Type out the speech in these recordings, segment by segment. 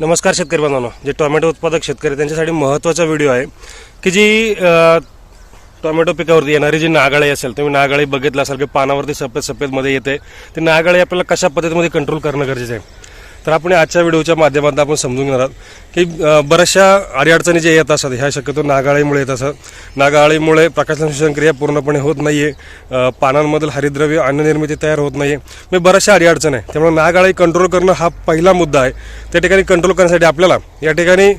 नमस्कार शेतकरी बांधवांनो. जे टोमॅटो उत्पादक शेतकरी त्यांच्यासाठी महत्त्वाचा व्हिडिओ आहे की जी टोमॅटो पिकावरती येणारी जी नागाळी असेल तुम्ही नागाळी बघितलं असाल की पानावरती सफेद सफेदमध्ये येते ती नागाळी आपल्याला कशा पद्धतीमध्ये कंट्रोल करणं गरजेचं आहे? तर आपण आजच्या व्हिडिओच्या माध्यमातून आपण समजून घेणार आहोत की बऱ्याचशा अडीअडचणी जे येत असतात ह्या शक्यतो नागाळीमुळे येत असतात नागाळीमुळे प्रकाशसंशोधन क्रिया पूर्णपणे होत नाही आहे पानांमधील हरिद्रव्य अन्ननिर्मिती तयार होत नाही आहे म्हणजे बऱ्याचशा अडीअडचण आहे त्यामुळे नागाळी कंट्रोल करणं हा पहिला मुद्दा आहे. त्या ठिकाणी कंट्रोल करण्यासाठी आपल्याला या ठिकाणी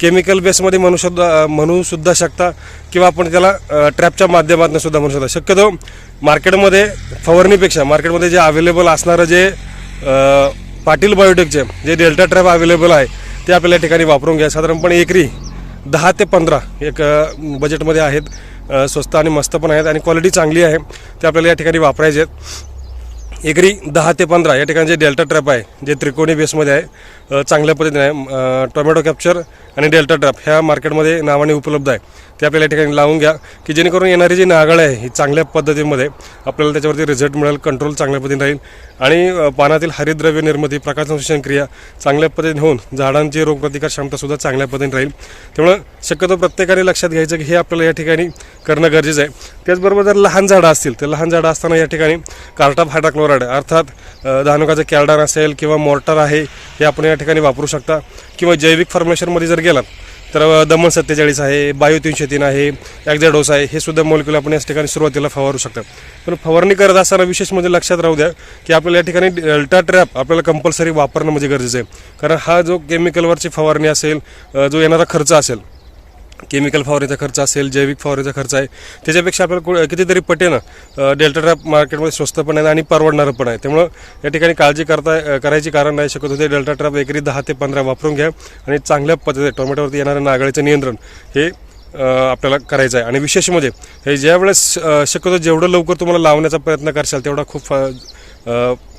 केमिकल बेसमध्ये म्हणू सुद्धा म्हणू सुद्धा शकता किंवा आपण त्याला ट्रॅपच्या माध्यमातून सुद्धा म्हणू शकता. शक्यतो मार्केटमध्ये फवारणीपेक्षा मार्केटमध्ये जे अवेलेबल असणारं जे पाटील बायोटेकचे जे डेल्टा ट्रॅप अवेलेबल आहे ते आपल्याला या ठिकाणी वापरून घ्या. साधारणपणे एकरी दहा ते पंधरा एक बजेटमध्ये आहेत. स्वस्त आणि मस्त पण आहेत आणि क्वालिटी चांगली आहे. ते आपल्याला या ठिकाणी वापरायचे आहेत. एकरी दहा ते पंधरा या ठिकाणी जे डेल्टा ट्रॅप आहे जे त्रिकोणी बेसमध्ये आहे चांगल्या पद्धतीने आहे. टोमॅटो कॅप्चर आणि डेल्टा ट्रॅप ह्या मार्केटमध्ये नावाने उपलब्ध आहे. ते आपल्याला या ठिकाणी लावून घ्या की जेणेकरून येणारी जी नागळ आहे ही चांगल्या पद्धतीमध्ये आपल्याला त्याच्यावरती रिझल्ट मिळेल कंट्रोल चांगल्या पद्धतीने राहील. आणि पानातील हरितद्रव्य निर्मिती प्रकाशसंश्लेषण क्रिया चांगल्या पद्धतीने होऊन झाडांची रोगप्रतिकार क्षमतासुद्धा चांगल्या पद्धतीने राहील. त्यामुळं शक्यतो प्रत्येकाने लक्षात घ्यायचं की हे आपल्याला या ठिकाणी करणं गरजेचं आहे. त्याचबरोबर जर लहान झाडं असतील तर लहान झाडं असताना या ठिकाणी कार्टाप हायड्राक्लोराईड अर्थात धानुकाचं कॅल्डान असेल किंवा मॉर्टर आहे हे आपण या ठिकाणी वापरू शकता. किंवा जैविक फॉर्म्युलेशनमध्ये जर गेलात तर दमन सत्तेचाळीस आहे बायो तीनशे तीन आहे ॲक्झॅडोस आहे हे सुद्धा मॉलिक्युल आपण याच ठिकाणी सुरुवातीला फवारू शकतात. पण फवारणी करत असताना विशेष म्हणजे लक्षात राहू द्या की आपल्याला या ठिकाणी डेल्टा ट्रॅप आपल्याला कंपल्सरी वापरणं म्हणजे गरजेचं आहे. कारण हा जो केमिकलवरची फवारणी असेल जो येणारा खर्च असेल केमिकल फवारणीचा खर्च असेल जैविक फवारणीचा खर्च आहे त्याच्यापेक्षा आपल्याला कु- कितीतरी पटेनं डेल्टा ट्रॅप मार्केटमध्ये स्वस्त पण आहे आणि परवडणारं पण आहे. त्यामुळं या ठिकाणी काळजी करता करायची कारण नाही शकत होते. डेल्टा ट्रॅप एकरी दहा ते पंधरा वापरून घ्या आणि चांगल्या पद्धतीने टोमॅटोवरती येणाऱ्या नागाळीचं नियंत्रण हे आपल्याला करायचं आहे. आणि विशेष म्हणजे हे ज्या वेळेस शक्यतो जेवढं लवकर तुम्हाला लावण्याचा प्रयत्न करशाल तेवढा खूप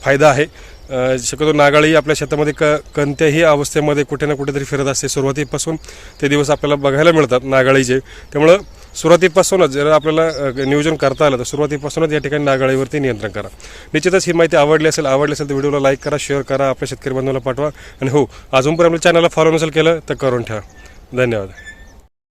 फायदा आहे. शक्यतो नागाळी आपल्या शेतामध्ये क कोणत्याही अवस्थेमध्ये कुठे ना कुठेतरी फिरत असते. सुरुवातीपासून ते दिवस आपल्याला बघायला मिळतात नागाळीचे त्यामुळं सुरुवातीपासूनच जर आपल्याला नियोजन करता आलं तर सुरुवातीपासूनच या ठिकाणी नागाळीवरती नियंत्रण करा. निश्चितच ही माहिती आवडली असेल आवडली असेल तर व्हिडिओला लाईक करा शेअर करा आपल्या शेतकरी बांधवाला पाठवा. आणि हो अजूनपर्यंत आपल्या चॅनलला फॉलो नसेल केलं तर करून ठेवा. धन्यवाद.